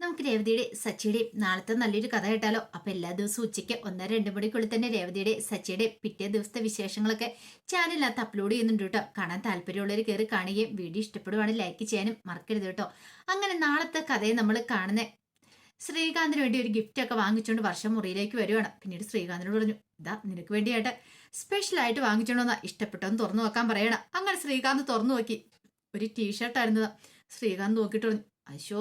നമുക്ക് രേവതിയുടെ സച്ചിയുടെയും നാളത്തെ നല്ലൊരു കഥ കേട്ടാലോ? അപ്പൊ എല്ലാ ദിവസവും ഉച്ചയ്ക്ക് ഒന്നര രണ്ട് മണിക്കുള്ളിൽ തന്നെ രേവതിയുടെ സച്ചിയുടെ പിറ്റേ ദിവസത്തെ വിശേഷങ്ങളൊക്കെ ചാനലിനകത്ത് അപ്ലോഡ് ചെയ്യുന്നുണ്ട് കേട്ടോ. കാണാൻ താല്പര്യമുള്ളവർ കയറി കാണുകയും വീഡിയോ ഇഷ്ടപ്പെടുവാണെങ്കിൽ ലൈക്ക് ചെയ്യാനും മറക്കരുത് കേട്ടോ. അങ്ങനെ നാളത്തെ കഥയെ നമ്മൾ കാണുന്ന ശ്രീകാന്തിന് വേണ്ടി ഒരു ഗിഫ്റ്റ് ഒക്കെ വാങ്ങിച്ചുകൊണ്ട് വർഷം മുറിയിലേക്ക് വരുവാണ്. പിന്നീട് ശ്രീകാന്തിനോട് പറഞ്ഞു ഇതാ നിനക്ക് വേണ്ടിയായിട്ട് സ്പെഷ്യൽ ആയിട്ട് വാങ്ങിച്ചോണ്ടോന്നാ ഇഷ്ടപ്പെട്ടൊന്ന് തുറന്നു നോക്കാൻ പറയണം. അങ്ങനെ ശ്രീകാന്ത് തുറന്നു നോക്കി. ഒരു ടീഷർട്ടായിരുന്നത് ശ്രീകാന്ത് നോക്കിയിട്ട് പറഞ്ഞു അശോ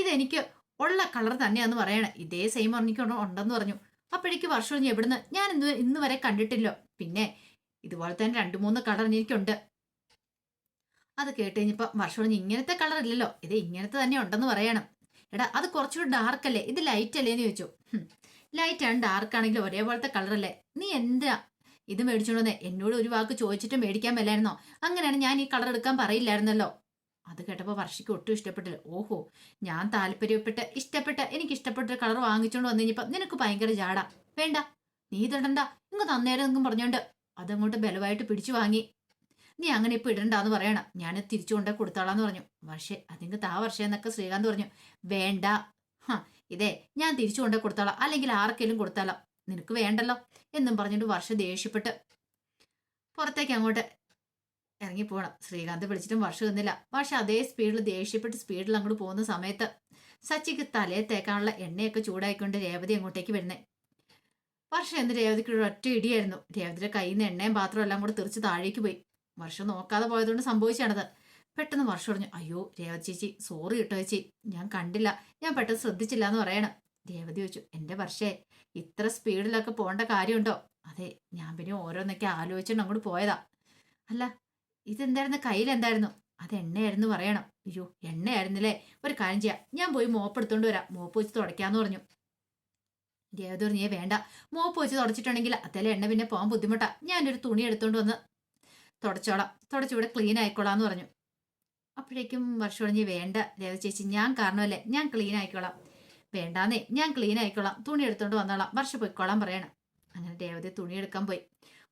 ഇതെനിക്ക് ഉള്ള കളർ തന്നെയാന്ന് പറയണേ. ഇതേ സെയിം എനിക്ക് ഉണ്ടെന്ന് പറഞ്ഞു. അപ്പോഴേക്ക് വർഷം ഇനി എവിടുന്ന്? ഞാൻ ഇന്ന് ഇന്ന് വരെ കണ്ടിട്ടില്ലോ. പിന്നെ ഇതുപോലെ തന്നെ രണ്ട് മൂന്ന് കളർ എനിക്കുണ്ട്. അത് കേട്ട് കഴിഞ്ഞപ്പോ വർഷം ഇങ്ങനത്തെ കളർ ഇല്ലല്ലോ. ഇത് ഇങ്ങനത്തെ തന്നെ ഉണ്ടെന്ന് പറയണം. എടാ അത് കുറച്ചുകൂടി ഡാർക്ക് അല്ലേ? ഇത് ലൈറ്റ് അല്ലേ എന്ന് ചോദിച്ചു. ലൈറ്റ് ആണ് ഡാർക്ക് ആണെങ്കിലും ഒരേപോലത്തെ കളർ അല്ലേ? നീ എന്താ ഇത് മേടിച്ചോണ്ടെന്നേ എന്നോട് ഒരു വാക്ക് ചോദിച്ചിട്ട് മേടിക്കാൻ വല്ലായിരുന്നോ അങ്ങനെയാണ് ഞാൻ ഈ കളർ എടുക്കാൻ പറയില്ലായിരുന്നല്ലോ. അത് കേട്ടപ്പോൾ വർഷയ്ക്ക് ഒട്ടും ഇഷ്ടപ്പെട്ടില്ല. ഓഹോ ഞാൻ താല്പര്യപ്പെട്ട ഇഷ്ടപ്പെട്ട എനിക്ക് ഇഷ്ടപ്പെട്ട കളർ വാങ്ങിച്ചുകൊണ്ട് വന്നു കഴിഞ്ഞപ്പോൾ നിനക്ക് ഭയങ്കര ജാട വേണ്ട നീ ഇതിടണ്ട. ഇങ്ങ് തന്നേരം എന്നും പറഞ്ഞോണ്ട് അതങ്ങോട്ട് ബലമായിട്ട് പിടിച്ചു വാങ്ങി. നീ അങ്ങനെ ഇപ്പൊ ഇടണ്ടാന്ന് പറയണം. ഞാൻ തിരിച്ചു കൊണ്ടേ കൊടുത്താളാന്ന് പറഞ്ഞു. പക്ഷേ അതിങ്ങ് താ വർഷം എന്നൊക്കെ ശ്രീകാന്ത് പറഞ്ഞു. വേണ്ട. ഹ ഇതേ ഞാൻ തിരിച്ചു കൊണ്ടേ കൊടുത്താളാം. അല്ലെങ്കിൽ ആർക്കെങ്കിലും കൊടുത്താലോ. നിനക്ക് വേണ്ടല്ലോ എന്നും പറഞ്ഞിട്ട് വർഷ ദേഷ്യപ്പെട്ട് പുറത്തേക്ക് അങ്ങോട്ട് ഇറങ്ങി പോകണം ശ്രീകാന്ത് വിളിച്ചിട്ടും വർഷം നിന്നില്ല. പക്ഷെ അതേ സ്പീഡിൽ ദേഷ്യപ്പെട്ട് സ്പീഡിൽ അങ്ങോട്ട് പോകുന്ന സമയത്ത് സച്ചിക്ക് തലയെ തേക്കാനുള്ള എണ്ണയൊക്കെ ചൂടായിക്കൊണ്ട് രേവതി അങ്ങോട്ടേക്ക് വരുന്നേ. വർഷം എന്ന് രേവതിക്ക് ഒറ്റ ഇടിയായിരുന്നു. രേവതിയുടെ കയ്യിൽ നിന്ന് എണ്ണയും പാത്രം എല്ലാം കൂടെ തെറിച്ച് താഴേക്ക് പോയി. വർഷം നോക്കാതെ പോയതുകൊണ്ട് സംഭവിച്ചാണത്. പെട്ടെന്ന് വർഷം പറഞ്ഞു അയ്യോ രേവതി ചേച്ചി സോറി കേട്ടോ ചേച്ചി. ഞാൻ കണ്ടില്ല. ഞാൻ പെട്ടെന്ന് ശ്രദ്ധിച്ചില്ല എന്ന് പറയണം. രേവതി ചോദിച്ചു എന്റെ വർഷേ ഇത്ര സ്പീഡിലൊക്കെ പോകേണ്ട കാര്യമുണ്ടോ? അതെ ഞാൻ പിന്നെ ഓരോന്നൊക്കെ ആലോചിച്ചിട്ട് അങ്ങോട്ട് പോയതാ. അല്ല ഇതെന്തായിരുന്നു? കയ്യിലെന്തായിരുന്നു? അത് എണ്ണയായിരുന്നു പറയണം. അയ്യോ എണ്ണയായിരുന്നില്ലേ? ഒരു കാര്യം ചെയ്യാം. ഞാൻ പോയി മോപ്പ് എടുത്തോണ്ട് വരാം. മോപ്പ് വെച്ച് തുടയ്ക്കാന്ന് പറഞ്ഞു. ദേവദൂർ നീ വേണ്ട. മോപ്പ് വെച്ച് തുടച്ചിട്ടുണ്ടെങ്കിൽ അതല്ലേ എണ്ണ പിന്നെ പോകാൻ ബുദ്ധിമുട്ടാ. ഞാനൊരു തുണി എടുത്തോണ്ട് വന്ന് തുടച്ചോളാം. തുടച്ചിവിടെ ക്ലീൻ ആയിക്കോളാം എന്ന് പറഞ്ഞു. അപ്പോഴേക്കും വർഷം നീ വേണ്ട. ദേവ ചേച്ചി ഞാൻ കാരണമല്ലേ? ഞാൻ ക്ലീൻ ആയിക്കോളാം. വേണ്ടാന്നേ ഞാൻ ക്ലീൻ ആയിക്കോളാം. തുണി എടുത്തോണ്ട് വന്നോളാം. വർഷം പോയിക്കോളാം പറയണം. അങ്ങനെ ദേവതയെ തുണി എടുക്കാൻ പോയി.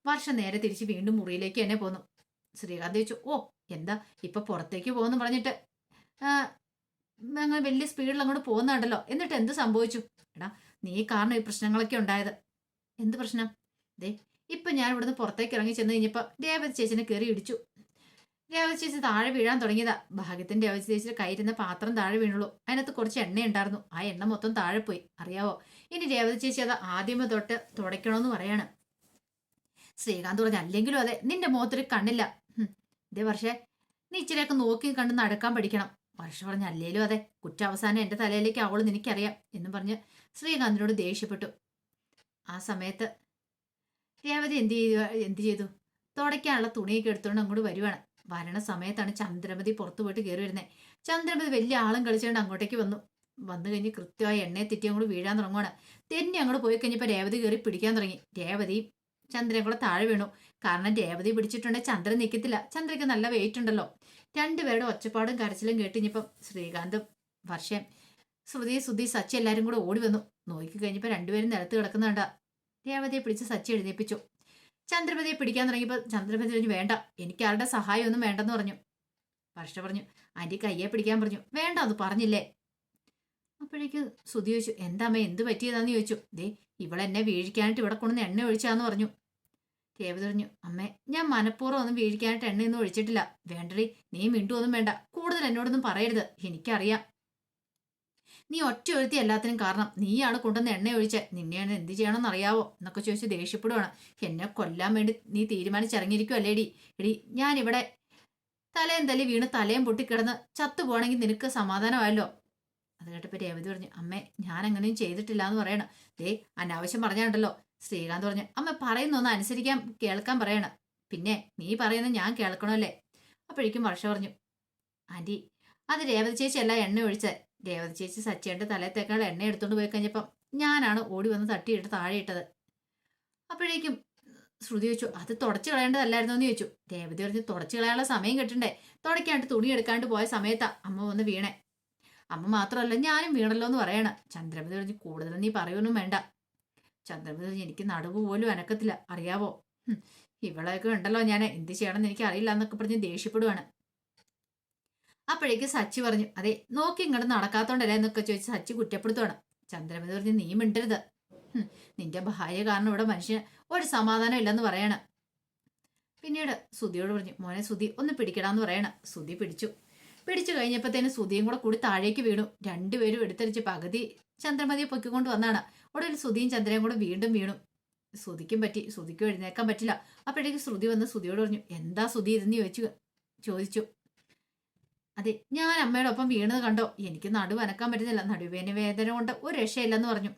വർഷം നേരെ തിരിച്ച് വീണ്ടും മുറിയിലേക്ക് തന്നെ പോന്നു. ശ്രീകാന്ത് ചോദിച്ചു ഓ എന്താ ഇപ്പൊ പുറത്തേക്ക് പോകുന്നു? പറഞ്ഞിട്ട് അങ്ങനെ വലിയ സ്പീഡിൽ അങ്ങോട്ട് പോകുന്നുണ്ടല്ലോ എന്നിട്ട് എന്ത് സംഭവിച്ചു? എടാ നീ കാരണം ഈ പ്രശ്നങ്ങളൊക്കെ ഉണ്ടായത്? എന്ത് പ്രശ്നം? ദേ ഇപ്പൊ ഞാൻ ഇവിടുന്ന് പുറത്തേക്ക് ഇറങ്ങി ചെന്ന് കഴിഞ്ഞപ്പോ രേവതി ചേച്ചിനെ കയറി ഇടിച്ചു. രേവതി ചേച്ചി താഴെ വീഴാൻ തുടങ്ങിയതാ. ഭാഗ്യത്തിന്റെ രേവതി ചേച്ചിയുടെ കയ്യിരുന്ന പാത്രം താഴെ വീണുള്ളൂ. അതിനകത്ത് കുറച്ച് എണ്ണ ഉണ്ടായിരുന്നു. ആ എണ്ണ മൊത്തം താഴെ പോയി. അറിയാവോ? ഇനി രേവതി ചേച്ചി അത് ആദ്യമേ തൊട്ട് തുടയ്ക്കണോന്ന് പറയാണ്. ശ്രീകാന്ത് പറഞ്ഞു അല്ലെങ്കിലും അതെ നിന്റെ മുഖത്തൊരു കണ്ണില്ല. ഇതേ വർഷേ നീ ഇച്ചിരിയൊക്കെ നോക്കി കണ്ട് നടക്കാൻ പഠിക്കണം. വർഷ പറഞ്ഞ അല്ലേലും അതെ കുറ്റ അവസാനം എന്റെ തലയിലേക്ക് അവൾ നിനക്കറിയാം എന്ന് പറഞ്ഞ് ശ്രീകാന്തിനോട് ദേഷ്യപ്പെട്ടു. ആ സമയത്ത് രേവതി എന്ത് ചെയ്തു? എന്ത് ചെയ്തു? തുടയ്ക്കാനുള്ള തുണിയൊക്കെ എടുത്തുകൊണ്ട് അങ്ങോട്ട് വരുവാണ്. വരണ സമയത്താണ് ചന്ദ്രമതി പുറത്തു പോയിട്ട് കയറി വരുന്നത് ചന്ദ്രമതി വലിയ ആളും കളിച്ചുകൊണ്ട് അങ്ങോട്ടേക്ക് വന്നു. വന്നു കഴിഞ്ഞ് കൃത്യമായി എണ്ണയെ തെറ്റി അങ്ങോട്ട് വീഴാൻ തുടങ്ങുവാണ്. തെന്നി അങ്ങോട്ട് പോയി കഴിഞ്ഞപ്പോൾ രേവതി കയറി പിടിക്കാൻ തുടങ്ങി. രേവതി ചന്ദ്രൻ കൂടെ താഴെ വീണു. കാരണം രേവതി പിടിച്ചിട്ടുണ്ടെങ്കിൽ ചന്ദ്രൻ നിൽക്കത്തില്ല ചന്ദ്രയ്ക്ക് നല്ല വെയിറ്റ് ഉണ്ടല്ലോ. രണ്ടുപേരുടെ ഒച്ചപ്പാടും കരച്ചിലും കേട്ടിഞ്ഞപ്പം ശ്രീകാന്തും വർഷം ശ്രുതി സുധി സച്ചി എല്ലാവരും കൂടെ ഓടി വന്നു. നോക്കി കഴിഞ്ഞപ്പോൾ രണ്ടുപേരും നിലത്ത് കിടക്കുന്നുണ്ട. രേവതിയെ പിടിച്ച് സച്ചി എഴുന്നേപ്പിച്ചു. ചന്ദ്രപതിയെ പിടിക്കാൻ തുടങ്ങിയപ്പോൾ ചന്ദ്രപതി പറഞ്ഞു വേണ്ട. എനിക്ക് ആരുടെ സഹായമൊന്നും വേണ്ടെന്ന് പറഞ്ഞു. വർഷ പറഞ്ഞു ആന്റി കയ്യെ പിടിക്കാൻ പറഞ്ഞു. വേണ്ട അത് പറഞ്ഞില്ലേ? അപ്പോഴേക്ക് സുധി ചോദിച്ചു എന്താ അമ്മ എന്ത് പറ്റിയതാന്ന് ചോദിച്ചു? ദേ ഇവളെന്നെ വീഴിക്കാനായിട്ട് ഇവിടെ കൊണ്ടുവന്ന് എണ്ണ ഒഴിച്ചാന്ന് പറഞ്ഞു. രേവതി പറഞ്ഞു അമ്മേ ഞാൻ മനഃപൂർവം ഒന്നും വീഴിക്കാനായിട്ട് എണ്ണയൊന്നും ഒഴിച്ചിട്ടില്ല. വേണ്ടടി നീ മിണ്ടുവൊന്നും വേണ്ട. കൂടുതൽ എന്നോടൊന്നും പറയരുത്. എനിക്കറിയാം. നീ ഒറ്റ ഒഴുത്തി എല്ലാത്തിനും കാരണം. നീയാണ് കൊണ്ടുവന്ന് എണ്ണ ഒഴിച്ച്. നിന്നെയാണ് എന്ത് ചെയ്യണമെന്ന് അറിയാവോ എന്നൊക്കെ ചോദിച്ച് ദേഷ്യപ്പെടുവാണ്. എന്നെ കൊല്ലാൻ വേണ്ടി നീ തീരുമാനിച്ചിറങ്ങിയിരിക്കുവല്ലേടി? എടി ഞാനിവിടെ തലയും തല്ലി വീണ് തലയും പൊട്ടിക്കിടന്ന് ചത്തുപോകണമെങ്കിൽ നിനക്ക് സമാധാനമായല്ലോ. അത് കേട്ടപ്പോൾ രേവതി പറഞ്ഞു അമ്മേ ഞാൻ അങ്ങനെയും ചെയ്തിട്ടില്ല എന്ന് പറയണം. ദേ അനാവശ്യം പറഞ്ഞാണ്ടല്ലോ. ശ്രീകാന്ത് പറഞ്ഞു അമ്മ പറയുന്നൊന്ന് അനുസരിക്കാൻ കേൾക്കാൻ പറയണം. പിന്നെ നീ പറയുന്ന ഞാൻ കേൾക്കണമല്ലേ? അപ്പോഴേക്കും വർഷ പറഞ്ഞു ആന്റി അത് രേവതി ചേച്ചി അല്ല എണ്ണ ഒഴിച്ചത് രേവതി ചേച്ചി സച്ചേന്റെ തലത്തേക്കാൾ എണ്ണ എടുത്തുകൊണ്ട് പോയി കഴിഞ്ഞപ്പം ഞാനാണ് ഓടി വന്ന് തട്ടിയിട്ട് താഴെ ഇട്ടത്. അപ്പോഴേക്കും ശ്രുതി ചോദിച്ചു അത് തുടച്ചു കളയേണ്ടതല്ലായിരുന്നോ? എന്ന് ചോദിച്ചു. രേവതി പറഞ്ഞു തുടച്ചു കളയാനുള്ള സമയം കിട്ടണ്ടേ. തുടയ്ക്കാണ്ട് തുണി എടുക്കാണ്ട് പോയ സമയത്താ അമ്മ വന്ന് വീണേ. അമ്മ മാത്രമല്ല ഞാനും വീണല്ലോ എന്ന് പറയണം. ചന്ദ്രപതി പറഞ്ഞു കൂടുതൽ നീ പറയൊന്നും വേണ്ട. ചന്ദ്രമതി എനിക്ക് നടുവ് പോലും അനക്കത്തില്ല. അറിയാവോ? ഇവളെയൊക്കെ ഉണ്ടല്ലോ ഞാൻ എന്ത് ചെയ്യണമെന്ന് എനിക്ക് അറിയില്ല എന്നൊക്കെ പറഞ്ഞ് ദേഷ്യപ്പെടുവാണ്. അപ്പോഴേക്ക് സച്ചി പറഞ്ഞു അതെ നോക്കി ഇങ്ങോട്ട് നടക്കാത്തോണ്ടല്ലേ എന്നൊക്കെ ചോദിച്ച് സച്ചി കുറ്റപ്പെടുത്തുവാണ്. ചന്ദ്രമതി പറഞ്ഞ് നീ മിണ്ടരുത്. നിന്റെ ഭാര്യ കാരണം ഇവിടെ മനുഷ്യന് ഒരു സമാധാനം ഇല്ലെന്ന് പറയണ. പിന്നീട് സുധിയോട് പറഞ്ഞു മോനെ സുധി ഒന്ന് പിടിക്കടാന്ന് പറയണ. സുധി പിടിച്ചു. പിടിച്ചു കഴിഞ്ഞപ്പോഴത്തേന് സുധിയും കൂടെ കൂടി താഴേക്ക് വീണു. രണ്ടുപേരും എടുത്തരിച്ച് പകുതി ചന്ദ്രമതിയെ പൊക്കിക്കൊണ്ട് വന്നാണ്. ഒടുവിൽ സുധിയും ചന്ദ്രയും കൂടെ വീണ്ടും വീണു. സുധിക്കും പറ്റി ശ്രുതിക്കും എഴുന്നേക്കാൻ പറ്റില്ല. അപ്പോഴേക്ക് ശ്രുതി വന്ന് സുധിയോട് പറഞ്ഞു എന്താ സുധി ഇതെന്ന് ചോദിച്ചു ചോദിച്ചു? അതെ ഞാൻ അമ്മയോടൊപ്പം വീണത് കണ്ടോ? എനിക്ക് നടു അനക്കാൻ പറ്റുന്നില്ല. നടുവേന വേദന കൊണ്ട് ഒരു രക്ഷയില്ലെന്ന് പറഞ്ഞു.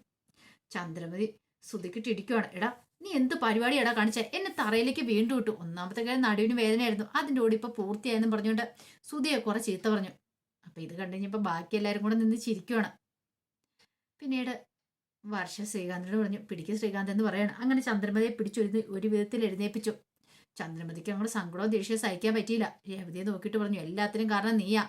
ചന്ദ്രമതി സുധിക്കിട്ട് ഇടിക്കുവാണ് എടാ നീ എന്ത് പരിപാടി എടാ കാണിച്ച? എന്നെ തറയിലേക്ക് വീണ്ടും ഇട്ടു. ഒന്നാമത്തെ കാര്യം നടുവിന് വേദനയായിരുന്നു. അതിന്റെ കൂടെ ഇപ്പൊ പൂർത്തിയായെന്നും പറഞ്ഞുകൊണ്ട് സുധിയെ കുറെ ചീത്ത പറഞ്ഞു. അപ്പൊ ഇത് കണ്ടു ബാക്കി എല്ലാവരും കൂടെ നിന്ന് ചിരിക്കുവാണ്. പിന്നീട് വർഷ ശ്രീകാന്തിനോട് പറഞ്ഞു പിടിക്ക് ശ്രീകാന്ത് എന്ന് പറയണം. അങ്ങനെ ചന്ദ്രമതിയെ പിടിച്ചൊരു ഒരു വിധത്തിൽ എഴുന്നേപ്പിച്ചു. ചന്ദ്രമതിക്ക് അങ്ങോട്ട് സങ്കടവും ദേഷ്യം സഹിക്കാൻ പറ്റിയില്ല. രേവതിയെ നോക്കിയിട്ട് പറഞ്ഞു എല്ലാത്തിനും കാരണം നീയാ.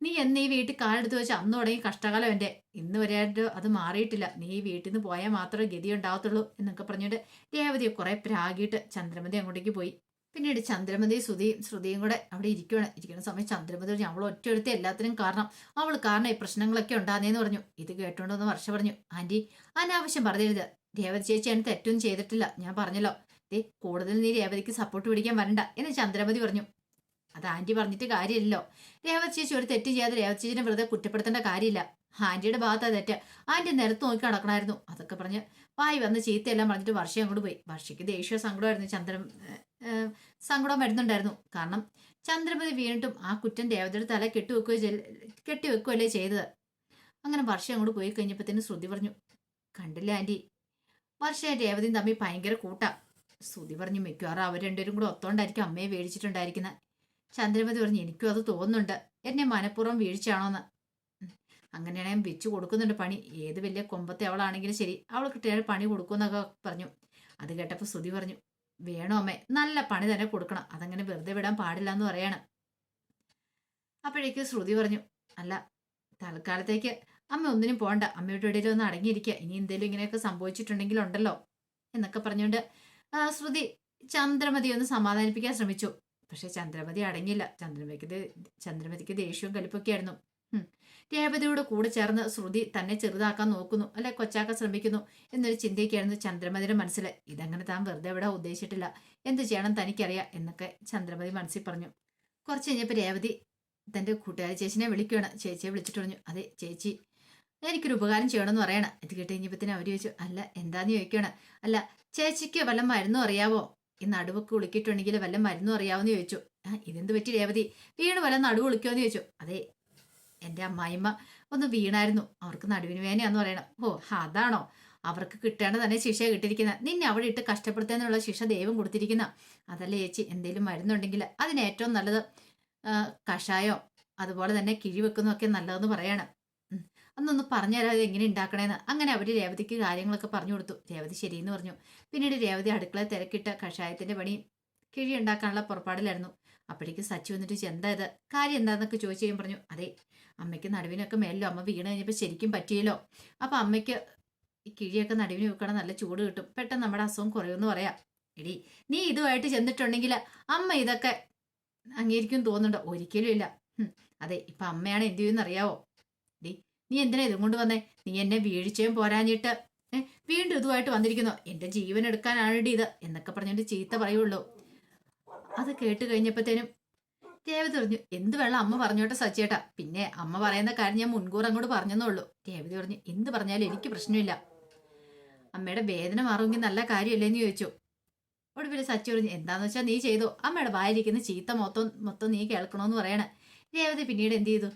നീ എന്ന് ഈ വീട്ടിൽ കാലെടുത്ത് വെച്ച് അന്ന് തുടങ്ങി കഷ്ടകാലം എന്റെ. ഇന്ന് വരെയായിട്ട് അത് മാറിയിട്ടില്ല. നീ ഈ വീട്ടിൽ നിന്ന് പോയാൽ മാത്രമേ ഗതി ഉണ്ടാവത്തുള്ളൂ എന്നൊക്കെ പറഞ്ഞിട്ട് രേവതിയെ കുറേ പ്രാഗിയിട്ട് ചന്ദ്രമതി അങ്ങോട്ടേക്ക് പോയി. പിന്നീട് ചന്ദ്രമതി ശ്രുതിയും ശ്രുതിയും കൂടെ അവിടെ ഇരിക്കുകയാണ് ഇരിക്കുന്ന സമയം ചന്ദ്രമതി പറഞ്ഞു അവൾ ഒറ്റയെടുത്ത് എല്ലാത്തിനും കാരണം. അവൾ കാരണം ഈ പ്രശ്നങ്ങളൊക്കെ ഉണ്ടാകുന്നതെന്ന് പറഞ്ഞു. ഇത് കേട്ടോണ്ടെന്ന് വർഷ പറഞ്ഞു. ആന്റി അനാവശ്യം പറഞ്ഞരുത് രേവതി ചേച്ചി അതിന് തെറ്റൊന്നും ചെയ്തിട്ടില്ല. ഞാൻ പറഞ്ഞല്ലോ. ദേ കൂടുതൽ നീ രേവതിക്ക് സപ്പോർട്ട് പിടിക്കാൻ വരണ്ട എന്ന് ചന്ദ്രമതി പറഞ്ഞു. അത് ആന്റി പറഞ്ഞിട്ട് കാര്യമില്ലല്ലോ. രേവതി ചേച്ചി ഒരു തെറ്റ് ചെയ്യാതെ രേവതി ചേച്ചിനെ വെറുതെ കുറ്റപ്പെടുത്തേണ്ട കാര്യമില്ല. ആന്റിയുടെ ഭാഗത്താ തെറ്റ്. ആന്റി നിരത്ത് നോക്കി നടക്കണമായിരുന്നു അതൊക്കെ പറഞ്ഞ് വായി വന്ന് ചീത്തയെല്ലാം പറഞ്ഞിട്ട് വർഷം അങ്ങോട്ട് പോയി. വർഷയ്ക്ക് ദേഷ്യ സങ്കടമായിരുന്നു ചന്ദ്രൻ സങ്കടം വരുന്നുണ്ടായിരുന്നു. കാരണം ചന്ദ്രമതി വീണിട്ടും ആ കുറ്റം ദേവതയുടെ തല കെട്ടിവെക്കുകയോ കെട്ടിവെക്കുകയല്ലേ ചെയ്തത്. അങ്ങനെ വർഷ അങ്ങോട്ട് പോയി കഴിഞ്ഞപ്പോഴത്തേന് ശ്രുതി പറഞ്ഞു കണ്ടില്ല ആന്റി വർഷ രേവതിയും തമ്മിൽ ഭയങ്കര കൂട്ടാ. ശ്രുതി പറഞ്ഞു മിക്കവാറും അവർ രണ്ടുപേരും കൂടെ ഒത്തോണ്ടായിരിക്കും അമ്മയെ വീഴിച്ചിട്ടുണ്ടായിരിക്കുന്നത് ചന്ദ്രമതി പറഞ്ഞു എനിക്കും അത് തോന്നുന്നുണ്ട്. എന്നെ മനഃപൂർവം വീഴ്ചയാണോന്ന്. അങ്ങനെയാണെങ്കിൽ വെച്ച് കൊടുക്കുന്നുണ്ട് പണി. ഏത് വലിയ കൊമ്പത്തെ അവളാണെങ്കിലും ശരി അവൾ കിട്ടിയാൽ പണി കൊടുക്കുമെന്നൊക്കെ പറഞ്ഞു. അത് കേട്ടപ്പോൾ ശ്രുതി പറഞ്ഞു വേണോ അമ്മേ? നല്ല പണി തന്നെ കൊടുക്കണം. അതങ്ങനെ വെറുതെ വിടാൻ പാടില്ല എന്ന് പറയാണ്. അപ്പോഴേക്ക് ശ്രുതി പറഞ്ഞു അല്ല തൽക്കാലത്തേക്ക് അമ്മ ഒന്നിനും പോകണ്ട അമ്മയുടെ ഇടയിൽ ഒന്ന് അടങ്ങിയിരിക്കുക ഇനി എന്തെങ്കിലും ഇങ്ങനെയൊക്കെ സംഭവിച്ചിട്ടുണ്ടെങ്കിൽ ഉണ്ടല്ലോ എന്നൊക്കെ പറഞ്ഞുകൊണ്ട് ശ്രുതി ചന്ദ്രമതി ഒന്ന് സമാധാനിപ്പിക്കാൻ ശ്രമിച്ചു. പക്ഷെ ചന്ദ്രമതി അടങ്ങിയില്ല. ചന്ദ്രമതിക്ക് ചന്ദ്രമതിക്ക് ദേഷ്യവും കലിപ്പൊക്കെ ആയിരുന്നു. രേവതിയുടെ കൂടെ ചേർന്ന് ശ്രുതി തന്നെ ചെറുതാക്കാൻ നോക്കുന്നു. അല്ലെ കൊച്ചാക്കാൻ ശ്രമിക്കുന്നു. എന്നൊരു ചിന്തയൊക്കെയായിരുന്നു ചന്ദ്രമതിയുടെ മനസ്സിൽ ഇതങ്ങനെ താൻ വെറുതെ ഇവിടെ ഉദ്ദേശിച്ചിട്ടില്ല. എന്ത് ചെയ്യണം തനിക്കറിയാം എന്നൊക്കെ ചന്ദ്രമതി മനസ്സിൽ പറഞ്ഞു. കുറച്ച് കഴിഞ്ഞപ്പോൾ രേവതി തന്റെ കൂട്ടുകാരി ചേച്ചിനെ വിളിക്കുകയാണ്. ചേച്ചിയെ വിളിച്ചിട്ട് പറഞ്ഞു അതെ ചേച്ചി എനിക്കൊരു ഉപകാരം ചെയ്യണമെന്ന് പറയണം. ഇത് കേട്ട് കഴിഞ്ഞപ്പത്തിന് അവർ ചോദിച്ചു അല്ല എന്താന്ന് ചോദിക്കുകയാണ്? അല്ല ചേച്ചിക്ക് വല്ല മരുന്നും അറിയാവോ? ഈ നടുവൊക്കെ കുളിക്കിട്ടുണ്ടെങ്കിൽ വല്ല മരുന്നും അറിയാവോ എന്ന് ചോദിച്ചു ഇതെന്ത് പറ്റി രേവതി? വീണ് വല്ല നടുവ് എന്ന് ചോദിച്ചു. അതെ എന്റെ അമ്മായിമ്മ ഒന്ന് വീണായിരുന്നു. അവർക്ക് നടുവിന് വേനയാന്ന് പറയണം. ഓ അതാണോ? അവർക്ക് കിട്ടേണ്ട തന്നെ ശിക്ഷ കിട്ടിയിരിക്കുന്ന. നിന്നെ അവിടെ ഇട്ട് കഷ്ടപ്പെടുത്തുന്നതിനുള്ള ശിക്ഷ ദൈവം കൊടുത്തിരിക്കുന്ന. അതല്ലേ ചേച്ചി എന്തെങ്കിലും മരുന്നുണ്ടെങ്കിൽ അതിന് ഏറ്റവും നല്ലത് കഷായോ അതുപോലെ തന്നെ കിഴി വെക്കുന്നതൊക്കെ നല്ലതെന്ന് പറയാണ്. അന്നൊന്ന് പറഞ്ഞുതരാം ഇത് എങ്ങനെ ഉണ്ടാക്കണേന്ന് അങ്ങനെ അവർ രേവതിക്ക് കാര്യങ്ങളൊക്കെ പറഞ്ഞു കൊടുത്തു. രേവതി ശരിയെന്ന് പറഞ്ഞു. പിന്നീട് രേവതി അടുക്കള തിരക്കിട്ട കഷായത്തിന്റെ പണി കിഴി ഉണ്ടാക്കാനുള്ള പുറപ്പാടിലായിരുന്നു. അപ്പോഴേക്ക് സച്ചി വന്നിട്ട് "ചെ, എന്താ ഇത്? കാര്യം എന്താന്നൊക്കെ ചോദിച്ചു കഴിയും പറഞ്ഞു അതെ അമ്മയ്ക്ക് നടുവിനൊക്കെ മേലോ അമ്മ വീണ് കഴിഞ്ഞപ്പോൾ ശരിക്കും പറ്റിയല്ലോ. അപ്പം അമ്മയ്ക്ക് ഈ കിഴിയൊക്കെ നടുവിന് വെക്കണം നല്ല ചൂട് കിട്ടും. പെട്ടെന്ന് നമ്മുടെ അസുഖം കുറയുമെന്ന് പറയാം. എടി നീ ഇതുമായിട്ട് ചെന്നിട്ടുണ്ടെങ്കിൽ അമ്മ ഇതൊക്കെ അംഗീകരിക്കും തോന്നുന്നുണ്ടോ? ഒരിക്കലും ഇല്ല. അതെ ഇപ്പം അമ്മയാണ് എന്ത് ചെയ്യുമെന്ന് അറിയാവോ? എടി നീ എന്തിനാ ഇതും കൊണ്ട് വന്നേ? നീ എന്നെ വീഴ്ചയും പോരാഞ്ഞിട്ട് വീണ്ടും ഇതുമായിട്ട് വന്നിരിക്കുന്നു. എന്റെ ജീവൻ എടുക്കാനാണ് ഇത് എന്നൊക്കെ പറഞ്ഞിട്ട് ചീത്ത പറയുള്ളൂ. അത് കേട്ട് കഴിഞ്ഞപ്പോഴത്തേനും രേവതി പറഞ്ഞു എന്ത് വെള്ളം അമ്മ പറഞ്ഞോട്ടെ സച്ചേട്ടാ പിന്നെ അമ്മ പറയുന്ന കാര്യം ഞാൻ മുൻകൂർ അങ്ങോട്ട് പറഞ്ഞെന്നുള്ളൂ രേവതി പറഞ്ഞു എന്ത് പറഞ്ഞാലും എനിക്ക് പ്രശ്നമില്ല. അമ്മയുടെ വേദന മാറുമെങ്കിൽ നല്ല കാര്യമല്ലേന്ന് ചോദിച്ചു. ഒടുവിൽ സച്ചി പറഞ്ഞു എന്താന്ന് വെച്ചാൽ നീ ചെയ്തു? അമ്മയുടെ വായിരിക്കുന്ന ചീത്ത മൊത്തം മൊത്തം നീ കേൾക്കണമെന്ന് പറയണേ. രേവതി പിന്നീട് എന്ത് ചെയ്തു?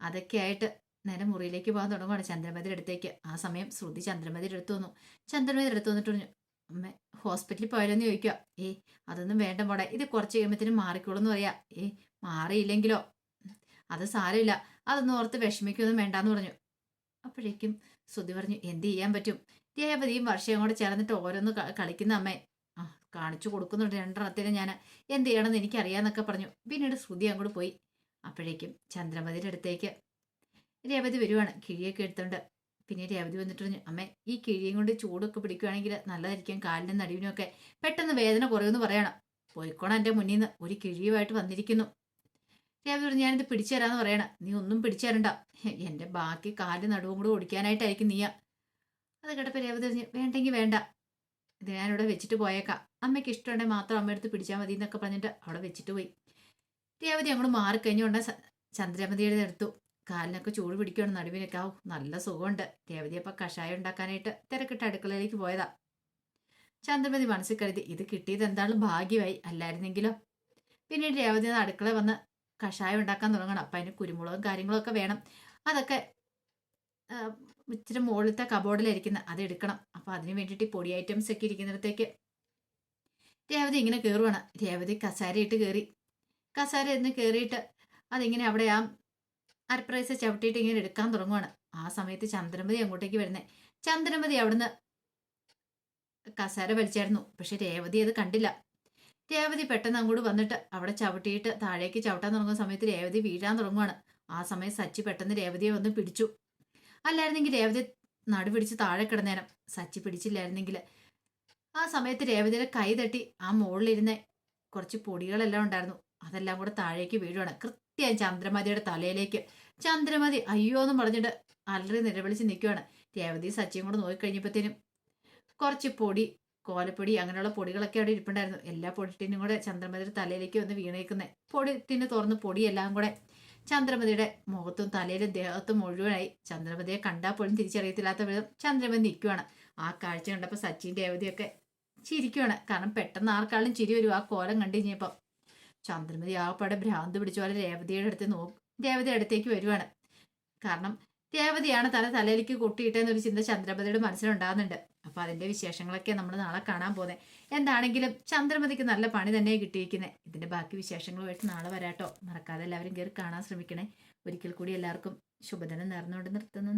അതൊക്കെ ആയിട്ട് നേരെ മുറിയിലേക്ക് പോകാൻ തുടങ്ങുകയാണ് ചന്ദ്രമതിയുടെ അടുത്തേക്ക്. ആ സമയം ശ്രുതി ചന്ദ്രമതിയുടെ അടുത്ത് വന്നു. ചന്ദ്രമതിയുടെ അടുത്ത് വന്നിട്ട് പറഞ്ഞു അമ്മ ഹോസ്പിറ്റലിൽ പോയാലെന്ന് ചോദിക്കുക ഏ അതൊന്നും വേണ്ട മോടെ ഇത് കുറച്ച് കഴിയുമ്പത്തിന് മാറിക്കോളൂന്ന് പറയാ. ഏ മാറിയില്ലെങ്കിലോ? അത് സാരമില്ല അതൊന്നും ഓർത്ത് വിഷമിക്കൊന്നും വേണ്ടാന്ന് പറഞ്ഞു. അപ്പോഴേക്കും ശ്രുതി പറഞ്ഞു എന്ത് ചെയ്യാൻ പറ്റും? രേവതിയും വർഷയും കൂടെ ചേർന്നിട്ട് ഓരോന്ന് കളിക്കുന്ന അമ്മേ. ആ കാണിച്ചു കൊടുക്കുന്നുണ്ട് രണ്ടെണ്ണത്തിന് ഞാൻ എന്ത് ചെയ്യണമെന്ന് എനിക്കറിയാമെന്നൊക്കെ പറഞ്ഞു. പിന്നീട് ശ്രുതി അങ്ങോട്ട് പോയി. അപ്പോഴേക്കും ചന്ദ്രമതിയുടെ അടുത്തേക്ക് രേവതി വരുവാണ്. കിഴിയൊക്കെ എടുത്തോണ്ട്. പിന്നെ രേവതി വന്നിട്ട് പറഞ്ഞു അമ്മേ ഈ കിഴിയും കൊണ്ട് ചൂടൊക്കെ പിടിക്കുകയാണെങ്കിൽ നല്ലതായിരിക്കും കാലിനും നടുവിനും ഒക്കെ പെട്ടെന്ന് വേദന കുറയുമെന്ന് പറയണം. പോയിക്കോണം എന്റെ മുന്നിൽ നിന്ന് ഒരു കിഴിയുമായിട്ട് വന്നിരിക്കുന്നു. രേവതി പറഞ്ഞു ഞാനിത് പിടിച്ചു തരാമെന്ന് പറയണം. നീ ഒന്നും പിടിച്ചു തരണ്ട. എന്റെ ബാക്കി കാൽ നടുവും കൂടെ ഓടിക്കാനായിട്ടായിരിക്കും നീയ. അത് കേട്ടപ്പോൾ രേവതി പറഞ്ഞു വേണ്ടെങ്കിൽ വേണ്ട. ഇത് ഞാനിവിടെ വെച്ചിട്ട് പോയേക്കാം. അമ്മയ്ക്ക് ഇഷ്ടമുണ്ടെങ്കിൽ മാത്രം അമ്മ എടുത്ത് പിടിച്ചാൽ മതി എന്നൊക്കെ പറഞ്ഞിട്ട് അവിടെ വെച്ചിട്ട് പോയി. രേവതി അങ്ങോട്ട് മാറിക്കഴിഞ്ഞുകൊണ്ട് ചന്ദ്രമതിയുടെ എടുത്തു കാലിനൊക്കെ ചൂട് പിടിക്കണം നടുവിനൊക്കെ ആവും നല്ല സുഖമുണ്ട്. രേവതി അപ്പം കഷായം ഉണ്ടാക്കാനായിട്ട് തിരക്കിട്ട് അടുക്കളയിലേക്ക് പോയതാ. ചന്ദ്രമതി മനസ്സിൽ കരുതി ഇത് കിട്ടിയത് എന്താണ് ഭാഗ്യമായി അല്ലായിരുന്നെങ്കിലോ? പിന്നീട് രേവതി അടുക്കള വന്ന് കഷായം ഉണ്ടാക്കാൻ തുടങ്ങണം. അപ്പം അതിന് കുരുമുളകും കാര്യങ്ങളൊക്കെ വേണം. അതൊക്കെ ഇച്ചിരി മുകളിലത്തെ കബോർഡിലിരിക്കുന്ന അത് എടുക്കണം. അപ്പം അതിന് വേണ്ടിയിട്ട് പൊടി ഐറ്റംസ് ഒക്കെ ഇരിക്കുന്നിടത്തേക്ക് രേവതി ഇങ്ങനെ കയറുവാണ് രേവതി കസാരയിട്ട് കയറി കസാര ഇരുന്ന് കയറിയിട്ട് അതിങ്ങനെ അവിടെ ആ അരപ്രൈസ് ചവിട്ടിയിട്ട് ഇങ്ങനെ എടുക്കാൻ തുടങ്ങുവാണ്. ആ സമയത്ത് ചന്ദ്രമതി അങ്ങോട്ടേക്ക് വരുന്നേ. ചന്ദ്രമതി അവിടുന്ന് കസാര വലിച്ചായിരുന്നു. പക്ഷെ രേവതി അത് കണ്ടില്ല. രേവതി പെട്ടെന്ന് അങ്ങോട്ട് വന്നിട്ട് അവിടെ ചവിട്ടിയിട്ട് താഴേക്ക് ചവിട്ടാൻ തുടങ്ങുന്ന സമയത്ത് രേവതി വീഴാൻ തുടങ്ങുവാണ്. ആ സമയം സച്ചി പെട്ടെന്ന് രേവതിയെ വന്ന് പിടിച്ചു. അല്ലായിരുന്നെങ്കിൽ രേവതി നടുപിടിച്ച് താഴെ കിടന്നേരം സച്ചി പിടിച്ചില്ലായിരുന്നെങ്കിൽ. ആ സമയത്ത് രേവതിയുടെ കൈ തട്ടി ആ മുകളിലിരുന്ന കുറച്ച് പൊടികളെല്ലാം ഉണ്ടായിരുന്നു. അതെല്ലാം കൂടെ താഴേക്ക് വീഴുവാണ്. കൃത്യം ചന്ദ്രമതിയുടെ തലയിലേക്ക് ചന്ദ്രമതി അയ്യോ എന്ന് പറഞ്ഞിട്ട് അലറി നിലവിളിച്ച് നിൽക്കുവാണ്. രേവതി സച്ചിയും കൂടെ നോക്കിക്കഴിഞ്ഞപ്പോഴത്തേനും കുറച്ച് പൊടി കോലപ്പൊടി അങ്ങനെയുള്ള പൊടികളൊക്കെ അവിടെ ഇരിപ്പുണ്ടായിരുന്നു. എല്ലാ പൊടിട്ടിനും കൂടെ ചന്ദ്രമതിയുടെ തലയിലേക്ക് വന്ന് വീണേക്കുന്നത് പൊടി ടിന്ന് തുറന്ന് പൊടിയെല്ലാം കൂടെ ചന്ദ്രമതിയുടെ മുഖത്തും തലയിലും ദേഹത്തും മുഴുവനായി. ചന്ദ്രമതിയെ കണ്ടാൽ പോലും തിരിച്ചറിയത്തില്ലാത്ത വിധം ചന്ദ്രമതി നിൽക്കുവാണ്. ആ കാഴ്ച കണ്ടപ്പോൾ സച്ചിൻ രേവതിയൊക്കെ ചിരിക്കുവാണ്. കാരണം പെട്ടെന്ന് ആർക്കാളും ചിരി വരും ആ കോലം കണ്ടു കഴിഞ്ഞപ്പോൾ ചന്ദ്രമതി ആ പടെ ഭ്രാന്ത് പിടിച്ച പോലെ രേവതിയുടെ അടുത്ത് നോ രേവതിയുടെ അടുത്തേക്ക് വരുവാണ്. കാരണം രേവതിയാണ് തല തലയിലേക്ക് കൊട്ടിയിട്ടെന്നൊരു ചിന്ത ചന്ദ്രമതിയുടെ മനസ്സിലുണ്ടാകുന്നുണ്ട് അപ്പൊ അതിന്റെ വിശേഷങ്ങളൊക്കെ നമ്മൾ നാളെ കാണാൻ പോകുന്നത് എന്താണെങ്കിലും ചന്ദ്രമതിക്ക് നല്ല പണി തന്നെ കിട്ടിയിരിക്കുന്നത് ഇതിന്റെ ബാക്കി വിശേഷങ്ങളുമായിട്ട് നാളെ വരാട്ടോ. മറക്കാതെ എല്ലാവരും കയറി കാണാൻ ശ്രമിക്കണേ. ഒരിക്കൽ കൂടി എല്ലാവർക്കും ശുഭദിനം നേർന്നുകൊണ്ട് നിർത്തുന്നു.